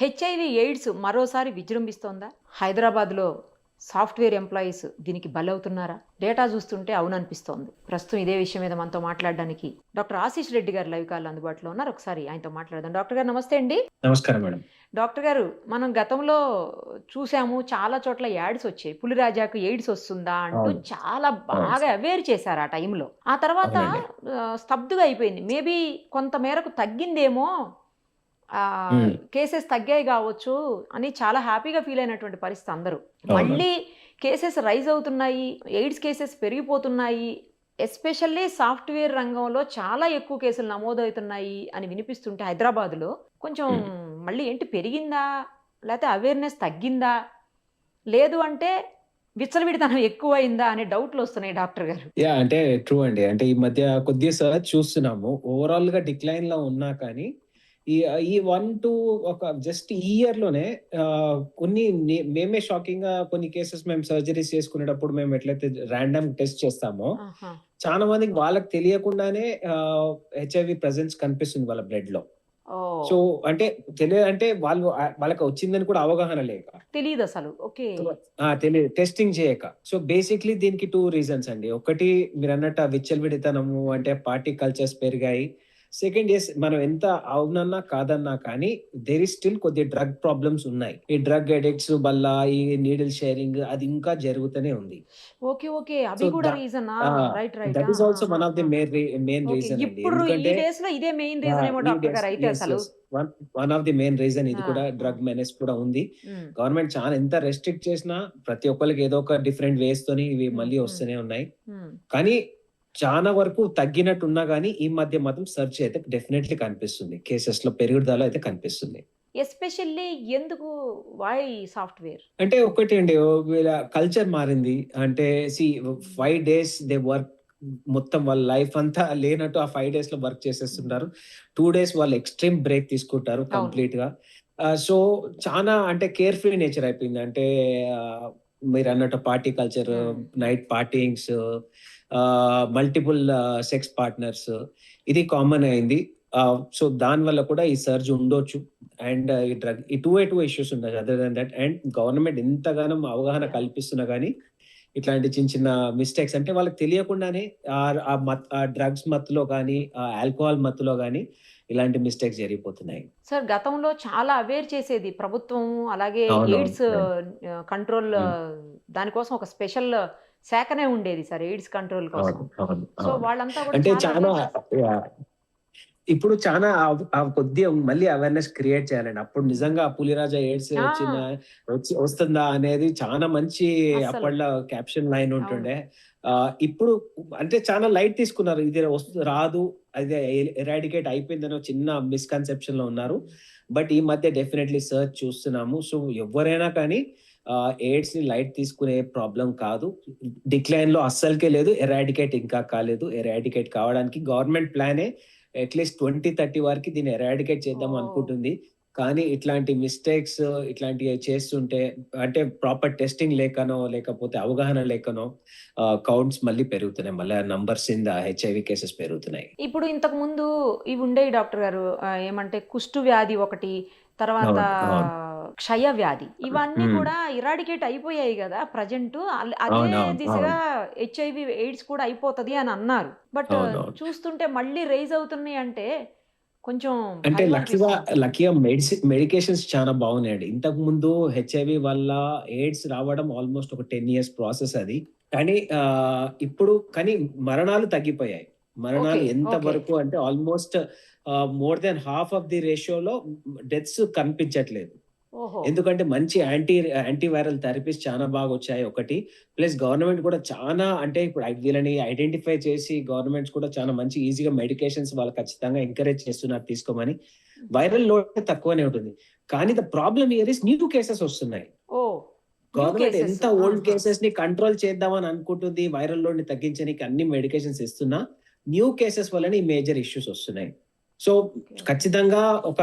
HIV AIDS మరోసారి విజృంభిస్తోందా? హైదరాబాద్లో software employees దీనికి బలవుతున్నారా? డేటా చూస్తుంటే అవుననిపిస్తోంది. ప్రస్తుతం ఇదే విషయం మీద మనతో మాట్లాడడానికి డాక్టర్ ఆశీష్ రెడ్డి గారు లైవ్ కాల్ అందుబాటులో ఉన్నారు. ఒకసారి ఆయనతో మాట్లాడదాం. డాక్టర్ గారు నమస్తే అండి. నమస్కారం మేడం. డాక్టర్ గారు మనం గతంలో చూసాము చాలా చోట్ల యాడ్స్ వచ్చాయి. పులిరాజాకు ఎయిడ్స్ వస్తుందా అంటూ. చాలా బాగా అవేర్ చేశారు ఆ టైంలో. ఆ తర్వాత స్తబ్దుగా అయిపోయింది. మేబీ కొంత మేరకు తగ్గిందేమో. కేసెస్ తగ్గాయి కావచ్చు అని చాలా హ్యాపీగా ఫీల్ అయినటువంటి పరిస్థితి అందరూ. మళ్ళీ కేసెస్ రైజ్ అవుతున్నాయి ఎయిడ్స్ కేసెస్ పెరిగిపోతున్నాయి ఎస్పెషల్లీ సాఫ్ట్వేర్ రంగంలో చాలా ఎక్కువ కేసులు నమోదవుతున్నాయి అని వినిపిస్తుంటే హైదరాబాద్లో కొంచెం మళ్ళీ ఏంటి పెరిగిందా లేకపోతే అవేర్నెస్ తగ్గిందా లేదు అంటే విచ్చలవిడితనం ఎక్కువైందా అనే డౌట్లు వస్తున్నాయి డాక్టర్ గారు. యా అంటే ట్రూ అండి. అంటే ఈ మధ్య కొద్దిగా చూస్తున్నాము. ఓవరాల్గా డిక్లైన్లో ఉన్నా కానీ ఈ ఈ వన్ టు ఒక జస్ట్ ఈ ఇయర్లోనే కొన్ని మేమే షాకింగ్గా కొన్ని కేసెస్ మేము సర్జరీస్ చేసుకునేటప్పుడు మేము ఎట్లయితే ర్యాండమ్ టెస్ట్ చేస్తామో. చాలా మందికి వాళ్ళకి తెలియకుండానే హెచ్ఐవి ప్రెసెన్స్ కనిపిస్తుంది వాళ్ళ బ్లడ్లో. సో అంటే తెలియ అంటే వాళ్ళు వాళ్ళకి వచ్చిందని కూడా అవగాహన లేక. తెలియదు అసలు. ఓకే. తెలియదు టెస్టింగ్ చేయక. సో బేసిక్లీ దీనికి టూ రీజన్స్ అండి. ఒకటి మీరు అన్నట్టు విచ్చలవిడితనము అంటే పార్టీ కల్చర్స్ పెరిగాయి. సెకండ్ ఎస్ మనం ఎంత అవునన్నా కాదన్నా కానీ దేర్ ఇస్ స్టిల్ కొద్ది డ్రగ్ ప్రాబ్లమ్స్ ఉన్నాయి. ఈ డ్రగ్ అడిక్ట్స్ వల్ల ఈ నీడిల్ షేరింగ్ అది ఇంకా జరుగుతూనే ఉంది. ఓకే ఓకే So కూడా reason right right that is also one of the main main reason ఇప్పుడు ఈ డేస్లో ఇదే మెయిన్ రీజన్ ఏమో డాక్టర్ గారు అయితే అసలు? One of the main reason ఇది కూడా. డ్రగ్ మెనెస్ కూడా ఉంది. గవర్నమెంట్ చాలా ఎంత రెస్ట్రిక్ట్ చేసినా ప్రతి ఒక్కరికి ఏదో ఒక డిఫరెంట్ వేస్ తోని ఇవి మళ్ళీ Hmm, వస్తూనే ఉన్నాయి. కానీ చాలా వరకు తగ్గినట్టు ఉన్నా కానీ ఈ మధ్య మాత్రం సెర్చ్ అయితే డెఫినెట్లీ కనిపిస్తుంది. కేసెస్లో పెరుగుదల అయితే కనిపిస్తుంది. ఎస్పెషల్లీ ఎందుకు? వై సాఫ్ట్వేర్ అంటే ఒకటి అండి కల్చర్ మారింది అంటే see five days they work మొత్తం వాళ్ళ లైఫ్ అంతా లేనట్టు ఆ ఫైవ్ డేస్లో వర్క్ చేసేస్తుంటారు. టూ డేస్ వాళ్ళు ఎక్స్ట్రీమ్ బ్రేక్ తీసుకుంటారు. కంప్లీట్గా. సో చాలా అంటే కేర్ఫుల్ నేచర్ అయిపోయింది. అంటే మీరు అన్నట్టు party culture. Night partyings multiple sex partners ఇది కామన్ అయింది. సో దాని వల్ల కూడా ఈ సర్జ్ ఉండొచ్చు. అండ్ ఈ డ్రగ్ ఈ టూ ఏ టూ ఇష్యూస్ ఉన్నాయి. Other than that and government ఎంతగానో అవగాహన. కల్పిస్తున్నా కానీ ఇట్లాంటి చిన్న చిన్న మిస్టేక్స్ అంటే వాళ్ళకి తెలియకుండానే ఆ- మత్ ఆ డ్రగ్స్ మత్తులో కానీ ఆ ఆల్కహాల్ మత్తులో కానీ ఇలాంటి మిస్టేక్స్ జరిగిపోతున్నాయి. సార్ గతంలో చాలా అవేర్ చేసేది ప్రభుత్వం అలాగే. ఎయిడ్స్ కంట్రోల్ దానికోసం ఒక స్పెషల్ శాఖనే ఉండేది సార్ ఎయిడ్స్ కంట్రోల్ కోసం సో. వాళ్ళంతా కూడా అంటే చాలా. ఇప్పుడు చాలా కొద్దిగా మళ్ళీ అవేర్నెస్ క్రియేట్ చేయాలండి అప్పుడు నిజంగా పులిరాజా ఎయిడ్స్. వచ్చిన వచ్చి వస్తుందా అనేది చాలా మంచి. అప్పట్లో క్యాప్షన్ లైన్ ఉంటుండే ఇప్పుడు అంటే చాలా లైట్ తీసుకున్నారు ఇది రాదు అదే ఎరాడికేట్ అయిపోయిందని చిన్న మిస్కన్సెప్షన్లో ఉన్నారు బట్ ఈ మధ్య డెఫినెట్లీ సర్చ్ చూస్తున్నాము సో ఎవరైనా కానీ ఎయిడ్స్ని లైట్ తీసుకునే ప్రాబ్లం కాదు. డిక్లైన్లో అస్సలకే లేదు. ఎరాడికేట్ ఇంకా కాలేదు. ఎరాడికేట్ కావడానికి గవర్నమెంట్ ప్లానే అట్లీస్ట్ ట్వంటీ థర్టీ వరకు దీన్ని ఎరాడికేట్ చేద్దాం. అనుకుంటుంది. కానీ ఇట్లాంటి మిస్టేక్స్ ఇట్లాంటివి చేస్తుంటే అంటే ప్రాపర్ టెస్టింగ్ లేకనో లేకపోతే అవగాహన లేకనో కౌంట్స్ మళ్ళీ పెరుగుతున్నాయి. మళ్ళీ numbers in the HIV cases పెరుగుతున్నాయి. ఇప్పుడు ఇంతకు ముందు ఇవి ఉండేవి డాక్టర్ గారు ఏమంటే కుష్టు వ్యాధి ఒకటి తర్వాత క్షయ వ్యాధి ఇవన్నీ. కూడా ఇరాడికేట్ అయిపోయాయి కదా ప్రజెంట్ అదే దిశగా హెచ్ఐవి ఎయిడ్స్ కూడా అయిపోతది అని అన్నారు బట్. చూస్తుంటే మళ్ళీ రైజ్ అవుతున్నాయి అంటే కొంచెం అంటే లక్కీగా. లక్కీగా మెడిసిన్ మెడికేషన్స్ చాలా బాగున్నాయండి ఇంతకు ముందు హెచ్ఐవి వల్ల ఎయిడ్స్ రావడం ఆల్మోస్ట్ ఒక టెన్ ఇయర్స్ ప్రాసెస్ అది కానీ ఇప్పుడు కానీ మరణాలు తగ్గిపోయాయి మరణాలు ఎంత. వరకు అంటే almost more than half of the రేషియోలో డెత్స్ కనిపించట్లేదు ఎందుకంటే మంచి యాంటీ యాంటీవైరల్ థెరపీస్ చాలా బాగా వచ్చాయి ఒకటి. ప్లస్ గవర్నమెంట్ కూడా చాలా అంటే ఇప్పుడు వీళ్ళని ఐడెంటిఫై చేసి గవర్నమెంట్స్ కూడా చాలా మంచి ఈజీగా మెడికేషన్స్ వాళ్ళు ఖచ్చితంగా ఎంకరేజ్ చేస్తున్నారు తీసుకోమని. వైరల్ లోడ్ తక్కువనే ఉంటుంది. కానీ the problem here is new cases వస్తున్నాయి. గవర్నమెంట్. ఎంత ఓల్డ్. కేసెస్ని కంట్రోల్ చేద్దామని అనుకుంటుంది వైరల్ లోడ్ని తగ్గించడానికి అన్ని మెడికేషన్స్ ఇస్తున్నా న్యూ కేసెస్ వల్లనే ఈ మేజర్ ఇష్యూస్ వస్తున్నాయి. సో ఖచ్చితంగా ఒక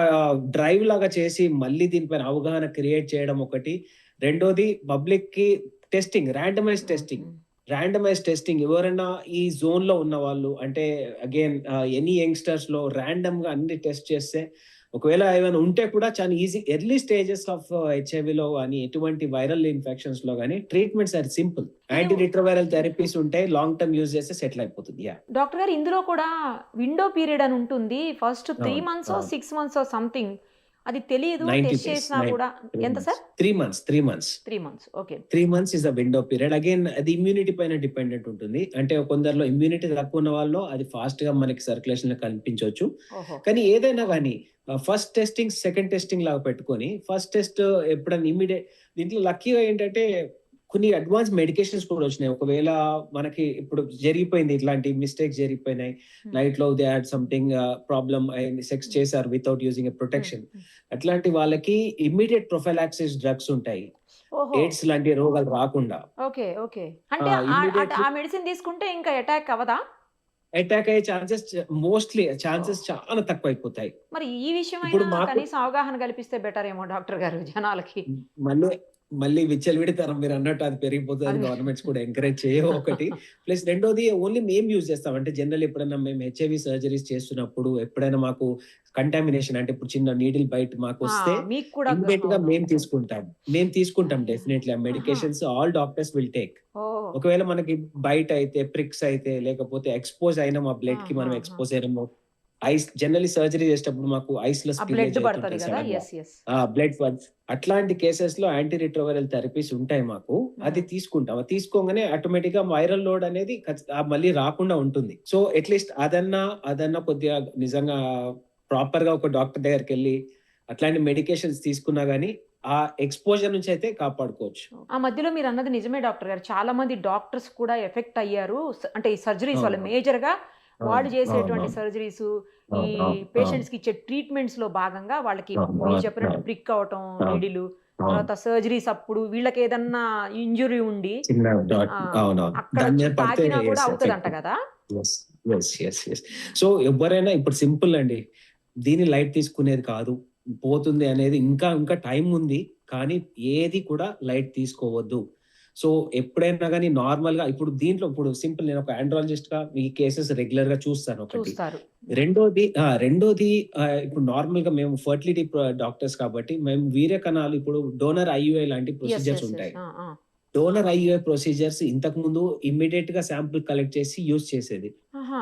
డ్రైవ్ లాగా చేసి మళ్ళీ దీనిపైన అవగాహన క్రియేట్ చేయడం ఒకటి. రెండోది పబ్లిక్కి testing randomise testing randomise testing ఎవరైనా ఈ జోన్లో ఉన్న వాళ్ళు అంటే అగైన్ ఎనీ యంగ్స్టర్స్లో ర్యాండమ్గా అన్ని టెస్ట్ చేస్తే ఒకవేళ ఏమైనా ఉంటే కూడా చాలా easy early stages of HIV లో కానీ ఎటువంటి వైరల్ ఇన్ఫెక్షన్స్లో కానీ treatments are simple anti retroviral therapies ఉంటాయి లాంగ్ టర్మ్ యూజ్ చేస్తే సెటిల్ అయిపోతుంది. యా డాక్టర్ గారు ఇందులో కూడా విండో పీరియడ్ అని ఉంటుంది. First three months. Six months something అది తెలియదు 90 టెస్ట్ చేసినా 90 కూడా ఎంత sir? Three months three months three months okay. Three months is the window period again అది ఇమ్యూనిటీ పైన డిపెండెంట్ ఉంటుంది. అంటే కొందరిలో ఇమ్యూనిటీ తక్కువ ఉన్న వాళ్ళు అది ఫాస్ట్గా మనకి సర్క్యులేషన్లో కనిపించవచ్చు. కానీ ఏదైనా కానీ ఫస్ట్ టెస్టింగ్ సెకండ్ టెస్టింగ్ లాగా పెట్టుకొని ఫస్ట్ టెస్ట్ ఎప్పుడైనా ఇమీడియట్ దీంట్లో లక్కీగా ఏంటంటే కొన్ని అడ్వాన్స్ మెడికేషన్స్ కూడా వచ్చినాయి. ఒకవేళ మనకి ఇప్పుడు జరిగిపోయింది ఇట్లాంటి మిస్టేక్స్ జరిగిపోయినాయి. నైట్లో they had something problem sex చేశారు వితౌట్ యూజింగ్ ఎ ప్రొటెక్షన్ అట్లాంటి వాళ్ళకి ఇమ్మీడియట్ ప్రొఫైలాక్సిస్ డ్రగ్స్ ఉంటాయి. ఎయిడ్స్ లాంటి రోగాలు రాకుండా. Okay okay. అంటే ఆ, మెడిసిన్ తీసుకుంటే ఇంకా అటాక్ అవ్వదా? అటాక్ అయ్యే ఛాన్సెస్ మోస్ట్లీ ఛాన్సెస్ చాలా తక్కువ అయిపోతాయి మరి ఈ విషయం కనీసం అవగాహన కల్పిస్తే బెటర్ ఏమో డాక్టర్ గారు జనాలకి. మళ్ళీ మళ్ళీ విచ్చలవిడితరం మీరు అన్నట్టు అది పెరిగిపోతుంది అది- గవర్నమెంట్స్ కూడా ఎంకరేజ్ చేయవు ఒకటి. ప్లస్ రెండోది ఓన్లీ మేము యూజ్ చేస్తాం. అంటే జనరల్ ఎప్పుడైనా మేము హెచ్ఐవి సర్జరీస్ చేస్తున్నప్పుడు ఎప్పుడైనా మాకు కంటామినేషన్ అంటే ఇప్పుడు చిన్న నీడిల్ బయట మాకు ఆ, వస్తే ఇమ్మీడియట్గా. మేము తీసుకుంటాం. మేము తీసుకుంటాం. డెఫినెట్లీ ఆ medications all doctors will take ఒకవేళ మనకి బయట అయితే ప్రిక్స్ అయితే లేకపోతే ఎక్స్పోజ్ అయినా మా బ్లడ్కి మనం. ఎక్స్పోజ్ అయినాము. ఐస్ జనరల్లీ సర్జరీ చేసేటప్పుడు మాకు ఐస్లో బ్లడ్ అట్లాంటి కేసెస్లో యాంటీ రిట్రోవైరల్ థెరపీస్ ఉంటాయి మాకు. అది తీసుకుంటాం. అది తీసుకోగానే ఆటోమేటిక్గా వైరల్ లోడ్ అనేది మళ్ళీ రాకుండా ఉంటుంది. సో అట్లీస్ట్ అదన్నా అదన్నా కొద్దిగా నిజంగా ప్రాపర్గా ఒక డాక్టర్ దగ్గరికి వెళ్ళి అట్లాంటి మెడికేషన్స్ తీసుకున్నా గానీ ఆ ఎక్స్పోజర్ నుంచి అయితే కాపాడుకోవచ్చు. ఆ మధ్యలో మీరు అన్నది నిజమే డాక్టర్ గారు. చాలా మంది డాక్టర్స్ కూడా ఎఫెక్ట్ అయ్యారు. అంటే ఈ సర్జరీస్ వల్ల అవును. మేజర్గా వాళ్ళు చేసేటువంటి. సర్జరీస్ ఈ పేషెంట్స్కి ఇచ్చే ట్రీట్మెంట్స్లో భాగంగా వాళ్ళకి మీరు చెప్పినట్టు. ప్రిక్ అవటం. నీడిలు. తర్వాత సర్జరీస్ అప్పుడు వీళ్ళకి ఏదన్నా ఇంజురీ ఉండి దాని తాకినా కూడా yes, అవుతుందంట. కదా? సో ఎవరైనా ఇప్పుడు సింపుల్ అండి. దీన్ని లైట్ తీసుకునేది కాదు. పోతుంది అనేది ఇంకా ఇంకా టైం ఉంది. కానీ ఏది కూడా లైట్ తీసుకోవద్దు. సో ఎప్పుడైనా కానీ నార్మల్గా ఇప్పుడు దీంట్లో ఇప్పుడు సింపుల్ నేను ఒక ఆండ్రాలజిస్ట్గా ఈ కేసెస్ రెగ్యులర్గా చూస్తాను ఒకటి రెండోది రెండోది ఇప్పుడు నార్మల్గా మేము ఫర్టిలిటీ డాక్టర్స్ కాబట్టి మేము వీర్య కణాలు ఇప్పుడు డోనర్ ఐయుఐ లాంటి ప్రొసీజర్స్. ఉంటాయి. డోనర్ ఐయుఐ ప్రొసీజర్స్ ఇంతకు ముందు ఇమ్మీడియట్గా శాంపుల్ కలెక్ట్ చేసి యూజ్ చేసేది.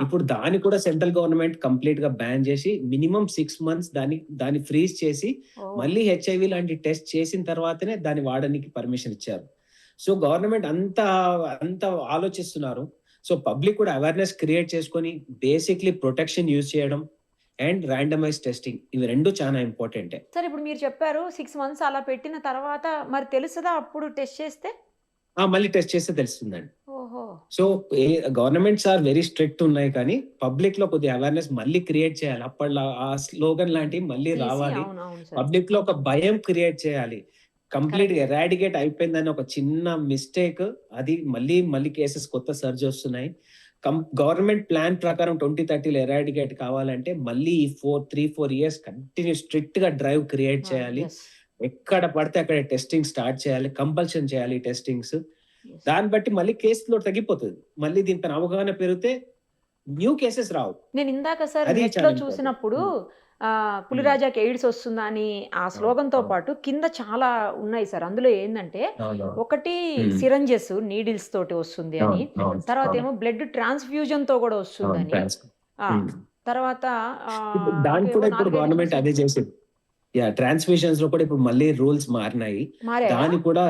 ఇప్పుడు దాన్ని కూడా సెంట్రల్ గవర్నమెంట్ కంప్లీట్గా బ్యాన్ చేసి మినిమం సిక్స్ మంత్స్ దాన్ని దాన్ని ఫ్రీజ్ చేసి. మళ్ళీ హెచ్ఐవి లాంటి టెస్ట్ చేసిన తర్వాతనే దాన్ని వాడడానికి పర్మిషన్ ఇచ్చారు సో గవర్నమెంట్ అంత అంత ఆలోచిస్తున్నారు. సో పబ్లిక్ కూడా అవేర్నెస్ క్రియేట్ చేసుకొని బేసిక్లీ ప్రొటెక్షన్ యూజ్ చేయడం అండ్ ర్యాండమైజ్ టెస్టింగ్ ఇవి రెండు చాలా ఇంపార్టెంట్ సరే ఇప్పుడు మీరు చెప్పారు సిక్స్ మంత్స్ అలా పెట్టిన తర్వాత మరి తెలుస్తుందా అప్పుడు టెస్ట్ చేస్తే? మళ్ళీ టెస్ట్ చేస్తే తెలుస్తుందండి. So governments are very strict ఉన్నాయి కానీ పబ్లిక్లో కొద్దిగా అవేర్నెస్ మళ్ళీ క్రియేట్ చేయాలి. అప్పట్లో ఆ స్లోగన్ లాంటివి మళ్ళీ రావాలి. పబ్లిక్లో ఒక భయం క్రియేట్ చేయాలి. కంప్లీట్ ఎరాడికేట్ అయిపోయిందని ఒక చిన్న మిస్టేక్ అది మళ్ళీ మళ్ళీ కేసెస్ కొత్త సర్జ్ వస్తున్నాయి. గవర్నమెంట్ ప్లాన్ ప్రకారం ట్వంటీ థర్టీలో ఎరాడికేట్ కావాలంటే మళ్ళీ ఈ four three four years continue స్ట్రిక్ట్గా డ్రైవ్ క్రియేట్ చేయాలి. Yes, ఎక్కడ పడితే అక్కడ టెస్టింగ్ స్టార్ట్ చేయాలి. కంపల్షన్ చేయాలి టెస్టింగ్స్. దాన్ని బట్టి మళ్ళీ కేసులో తగ్గిపోతుంది. మళ్ళీ దీనిపైన అవగాహన పెరిగితే న్యూ కేసెస్ రావు. నేను ఇందాక సార్. చూసినప్పుడు ఆ, పులిరాజాకి ఎయిడ్స్ వస్తుందా అని ఆ స్లోగన్తో అవును. పాటు కింద చాలా ఉన్నాయి సార్ అందులో ఏంటంటే ఒకటి. సిరంజెస్ నీడిల్స్ తోటి వస్తుంది అని తర్వాత ఏమో బ్లడ్ ట్రాన్స్ఫ్యూజన్తో కూడా వస్తుందని తర్వాత గవర్నమెంట్ అదే చేసింది యా ట్రాన్స్మిషన్స్లో కూడా ఇప్పుడు మళ్ళీ రూల్స్ మారినాయి? దాని కూడా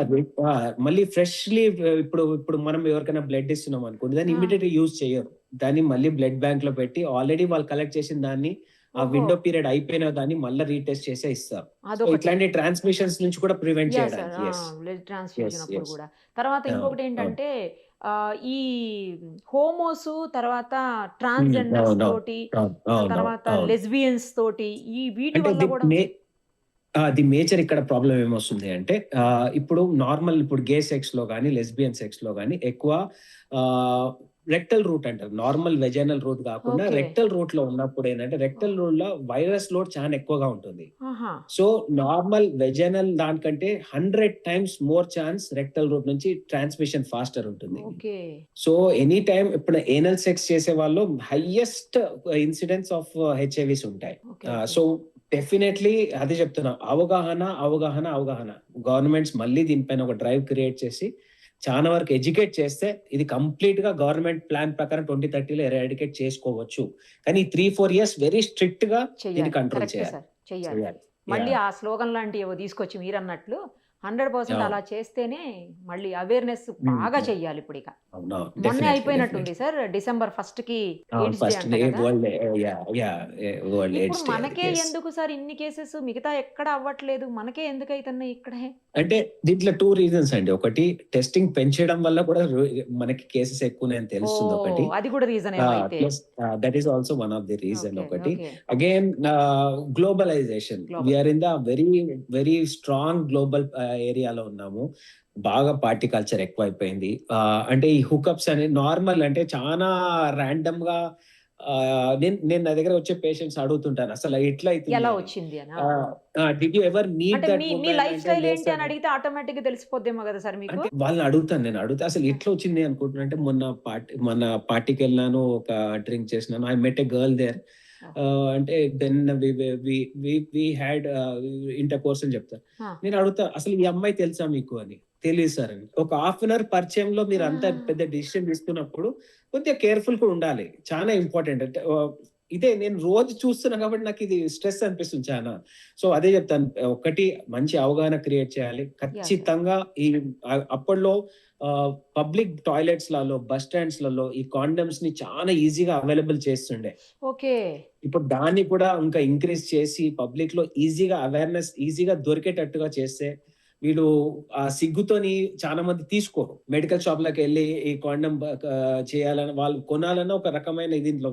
మళ్ళీ ఫ్రెష్లీ ఇప్పుడు ఇప్పుడు మనం ఎవరికైనా బ్లడ్ ఇస్తున్నాం అనుకోండి దాన్ని. ఇమీడియట్ యూజ్ చేయరు దాన్ని మళ్ళీ బ్లడ్ బ్యాంక్లో పెట్టి ఆల్రెడీ వాళ్ళు కలెక్ట్ చేసిన దాన్ని ఆ. విండో పీరియడ్ అయిపోయిన దాన్ని మళ్ళీ రీటెస్ట్ చేసే ఇస్తారు ఇట్లాంటి ట్రాన్స్మిషన్స్ నుంచి కూడా ప్రివెంట్. చేయడానికి తర్వాత ఇంకొకటి. ఏంటంటే ఈ హోమోస్ తర్వాత ట్రాన్స్జెండర్స్ అవును. తోటి తర్వాత. లెస్బియన్స్ తోటి ఈ వీటి వల్ల కూడా ది మేజర్ ఇక్కడ ప్రాబ్లం ఏమొస్తుంది అంటే ఇప్పుడు నార్మల్ ఇప్పుడు గే సెక్స్లో కానీ లెస్బియన్ సెక్స్లో కానీ ఎక్కువ రెక్టల్ రూట్ అంటారు. నార్మల్ వెజైనల్ రూట్ కాకుండా. రెక్టల్ రూట్లో ఉన్నప్పుడు ఏంటంటే రెక్టల్ రూట్లో వైరస్ లోడ్ చాలా ఎక్కువగా ఉంటుంది. సో నార్మల్ వెజైనల్ దానికంటే hundred times more chance rectal route నుంచి ట్రాన్స్మిషన్ ఫాస్టర్ ఉంటుంది. సో ఎనీ టైం ఇప్పుడు ఏనల్ సెక్స్ చేసే వాళ్ళు హైయెస్ట్ ఇన్సిడెంట్స్ ఆఫ్ హెచ్ఐవిస్ ఉంటాయి. సో డెఫినెట్లీ అదే చెప్తున్నా. అవగాహన అవగాహన అవగాహన. గవర్నమెంట్స్ మళ్ళీ దీనిపైన ఒక డ్రైవ్ క్రియేట్ చేసి చాలా వరకు ఎడ్యుకేట్ చేస్తే ఇది కంప్లీట్గా గవర్నమెంట్ ప్లాన్ ప్రకారం ట్వంటీ థర్టీలో ఎరాడికేట్ చేసుకోవచ్చు. కానీ త్రీ ఫోర్ ఇయర్స్ వెరీ స్ట్రిక్ట్గా control కరెక్ట్ చేయాలి. మళ్ళీ ఆ స్లోగన్ లాంటివి తీసుకొచ్చి మీరు అన్నట్లు హండ్రెడ్ పర్సెంట్. అలా చేస్తేనే మళ్ళీ అవేర్నెస్ బాగా. చెయ్యాలి ఇప్పుడు ఇక మొన్నే అయిపోయినట్టుంది సార్ డిసెంబర్ ఫస్ట్కి మనకే ఎందుకు సార్ ఇన్ని కేసెస్ మిగతా ఎక్కడ అవ్వట్లేదు. మనకే ఎందుకు అవుతున్నాయి ఇక్కడే? అంటే దీంట్లో టూ రీజన్స్ అండి. ఒకటి టెస్టింగ్ పెంచడం వల్ల కూడా మనకి కేసెస్ ఎక్కువ తెలుస్తుంది ఒకటి. అది కూడా reason that is also one of the reason ఒకటి. Again globalisation. We're in the very very strong global ఏరియాలో ఉన్నాము. బాగా పార్టీ కల్చర్ ఎక్కువైపోయింది. అంటే ఈ హుకప్స్ అని నార్మల్ అంటే చాలా ర్యాండమ్గా నేను నేను నా దగ్గర వచ్చే పేషెంట్స్ అడుగుతుంటాను. అసలు ఎట్లా ఎలా అవుతుంది వచ్చింది అని? డిడ్ యూ ఎవర్ మీట్ అంటే దట్ మీ మీ లైఫ్ స్టైల్ ఏంటి అని అడిగితే ఆటోమేటిక్గా తెలిసిపోద్దేమో కదా సార్ మీకు? అంటే వాళ్ళని అడుగుతాను నేను. అడుగుతా అసలు ఎట్లా వచ్చింది అనుకుంటున్నా? అంటే మొన్న పార్టీ మన పార్టీకి వెళ్ళాను ఒక డ్రింక్ చేసినాను. I met a girl there అంటే then we had intercourse అని చెప్తాను Ah. నేను అడుగుతా అసలు ఈ అమ్మాయి తెలుసా మీకు? అని. తెలియదు సార్ అని. ఒక హాఫ్ అన్ అవర్ పరిచయంలో మీరు అంత. పెద్ద డిసిషన్ తీసుకున్నప్పుడు కొద్దిగా కేర్ఫుల్గా ఉండాలి. చాలా ఇంపార్టెంట్ అంటే ఇదే నేను రోజు చూస్తున్నా కాబట్టి నాకు ఇది స్ట్రెస్ అనిపిస్తుంది చాలా. సో అదే చెప్తాను. ఒకటి మంచి అవగాహన క్రియేట్ చేయాలి. ఖచ్చితంగా ఈ అప్పట్లో పబ్లిక్ టాయిలెట్స్లలో బస్ స్టాండ్స్లలో ఈ కాండమ్స్ని చాలా ఈజీగా అవైలబుల్ చేస్తుండే. ఓకే. ఇప్పుడు దాన్ని కూడా ఇంకా ఇంక్రీజ్ చేసి పబ్లిక్లో ఈజీగా అవేర్నెస్ ఈజీగా దొరికేటట్టుగా చేస్తే వీళ్ళు ఆ సిగ్గుతోని చాలా మంది తీసుకోరు. మెడికల్ షాప్లకు వెళ్ళి ఈ కాండం చేయాలని వాళ్ళు కొనాలన్న ఒక రకమైన దీంట్లో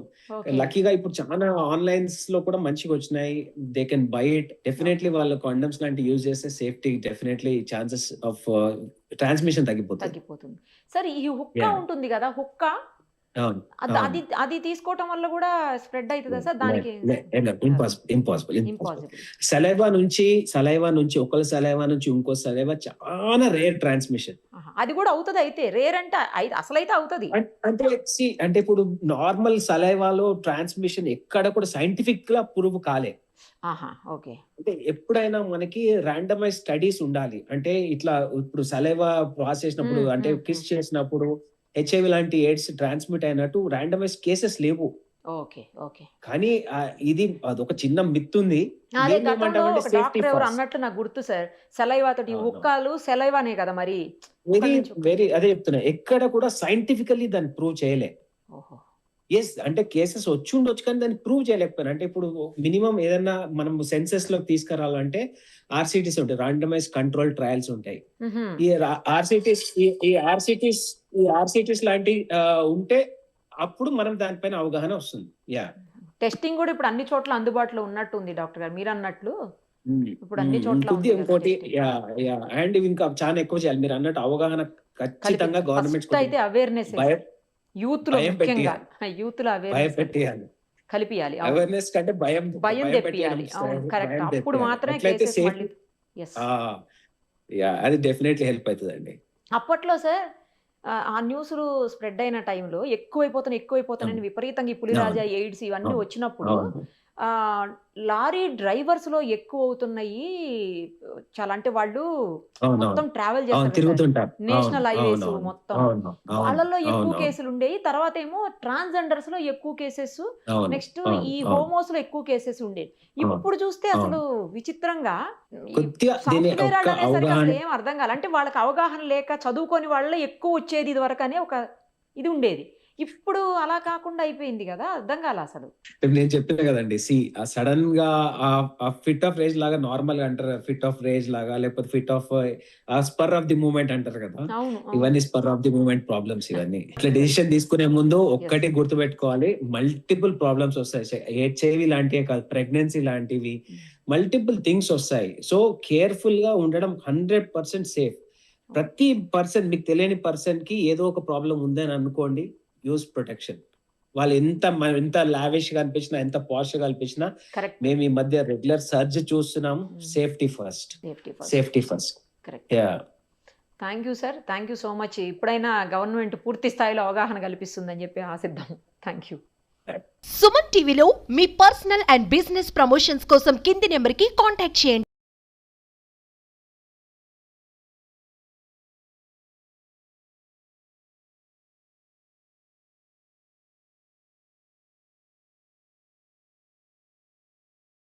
లక్కీగా ఇప్పుడు చాలా ఆన్లైన్స్లో కూడా మంచిగా వచ్చినాయి. They can buy it. Definitely వాళ్ళు కాండమ్స్ లాంటి యూజ్ చేస్తే safety definitely chances of transmission తగ్గిపోతుంది. తగ్గిపోతుంది. సరే ఈ హుక్క. ఉంటుంది కదా హుక్క అది. అది తీసుకోవటం వల్ల కూడా స్ప్రెడ్ అవుతుందా సార్? దానికి ఇంపాసిబుల్ ఇంపాసిబుల్. సలైవా నుంచి సలైవా నుంచి ఒకరి సలైవా నుంచి ఇంకో సలైవా చాలా రేర్ ట్రాన్స్మిషన్. అది కూడా అవుతుంది అయితే. రేర్ అంటే అసలైతే అవుతుంది. అంటే అంటే ఇప్పుడు నార్మల్ సలైవాలో ట్రాన్స్మిషన్ ఎక్కడ కూడా సైంటిఫిక్గా ప్రూవ్ కాలే. ఓకే. అంటే ఎప్పుడైనా మనకి ర్యాండమైజ్ స్టడీస్ ఉండాలి. అంటే ఇట్లా ఇప్పుడు సలైవా పాస్ చేసినప్పుడు అంటే కిస్. చేసినప్పుడు హెచ్ఐవి లాంటి ఎయిడ్స్ ట్రాన్స్మిట్ అయినట్టు ర్యాండమైజ్ కేసెస్ లేవు. Okay okay. కానీ ఇది అదొక చిన్న మిత్ ఉంది. డాక్టర్ ఎవరు. అన్నట్టు నాకు గుర్తు సార్. సెలైవానే కదా మరి? వెరీ వెరీ అదే చెప్తున్నా. ఎక్కడ కూడా సైంటిఫికల్లీ దాన్ని ప్రూవ్ చేయలే. ఎస్ అంటే కేసెస్ వచ్చి ఉండొచ్చు కానీ దాన్ని ప్రూవ్ చేయలేకపోయినా. అంటే ఇప్పుడు మినిమం ఏదైనా మనం సెన్సెస్లోకి తీసుకురావాలంటే ఆర్సిటీస్ ఉంటాయి. రాండమైజ్ కంట్రోల్ ట్రయల్స్ ఉంటాయి. ఈ ఆర్సిటీస్ ఈ ఆర్సిటీస్ ఈ ఆర్సిటీస్ లాంటి ఉంటే అప్పుడు మనం దానిపైన అవగాహన వస్తుంది. యా. టెస్టింగ్ కూడా ఇప్పుడు అన్ని చోట్ల అందుబాటులో ఉన్నట్టు ఉంది డాక్టర్ గారు. మీరు అన్నట్లు ఇప్పుడు అన్ని చోట్ల ఇంకోటి. testing. Yeah yeah. అండ్ ఇంకా చాలా ఎక్కువ చేయాలి. మీరు అన్నట్టు అవగాహన ఖచ్చితంగా గవర్నమెంట్ అయితే అవేర్నెస్ యూత్లో ముఖ్యంగా. యూత్లో అవేర్నెస్ భయపెట్టేయాలి కలిపియాలి. అవేర్నెస్ కంటే భయం భయం తెప్పియాలి. అవును. కరెక్ట్. అప్పుడు మాత్రమే కేసెస్ మళ్ళీ యా అది డెఫినెట్లీ హెల్ప్ అవుతుందండి. అప్పట్లో సార్ ఆ, న్యూస్లు స్ప్రెడ్ అయిన టైంలో ఎక్కువైపోతున్నాయి ఎక్కువైపోతున్నాయని విపరీతంగా ఈ పులిరాజా ఎయిడ్స్ ఇవన్నీ. వచ్చినప్పుడు లారీ డ్రైవర్స్లో ఎక్కువ అవుతున్నాయి చాలా అంటే వాళ్ళు మొత్తం ట్రావెల్ చేస్తారు నేషనల్ హైవేస్ మొత్తం. వాళ్ళల్లో ఎక్కువ కేసులు ఉండేవి తర్వాత ఏమో ట్రాన్స్జెండర్స్లో ఎక్కువ కేసెస్. నెక్స్ట్ ఈ. హోమోస్లో ఎక్కువ కేసెస్ ఉండేవి. ఇప్పుడు చూస్తే అసలు విచిత్రంగా సాఫ్ట్వేర్ అనేసరికి ఏం అర్థం కాదు అంటే వాళ్ళకి అవగాహన లేక చదువుకొని వాళ్ళే ఎక్కువ వచ్చేది ఇది వరకు అనే ఒక ఇది ఉండేది. ఇప్పుడు అలా కాకుండా అయిపోయింది కదా అర్థం కాలే అసలు. నేను చెప్పిన కదండి సి సడన్గా ఆ ఫిట్ ఆఫ్ రేజ్ లాగా నార్మల్గా అంటారు ఫిట్ ఆఫ్ రేజ్ లాగా లేకపోతే fit of spur of the moment అంటారు కదా. ఇవన్నీ spur of the moment problems ఇవన్నీ. ఇట్లా డెసిషన్ తీసుకునే ముందు ఒక్కటి గుర్తుపెట్టుకోవాలి మల్టిపుల్ ప్రాబ్లమ్స్ వస్తాయి. హెచ్ఐవి లాంటివే కాదు ప్రెగ్నెన్సీ లాంటివి మల్టిపుల్ థింగ్స్ వస్తాయి. సో కేర్ఫుల్గా ఉండడం హండ్రెడ్ పర్సెంట్ సేఫ్ ప్రతి పర్సన్ మీకు తెలియని పర్సన్కి ఏదో ఒక ప్రాబ్లం ఉందని అనుకోండి యూస్ ప్రొటెక్షన్ వాళ్ళు ఎంత ఎంత లావిష్గా అనిపించినా ఎంత పాష్గా అనిపించినా కరెక్ట్ మేము ఈ మధ్య రెగ్యులర్ సర్జ్ చూస్తున్నాము. Safety first safety first thank you sir thank you so much ఇప్పుడైనా గవర్నమెంట్ పూర్తి స్థాయిలో అవగాహన కల్పిస్తుందని చెప్పి ఆశిద్దాం. థ్యాంక్ యూ సుమన్ టీవీలో మీ పర్సనల్ అండ్ బిజినెస్ ప్రమోషన్స్ కోసం కింది నెంబర్కి కాంటాక్ట్ చేయండి.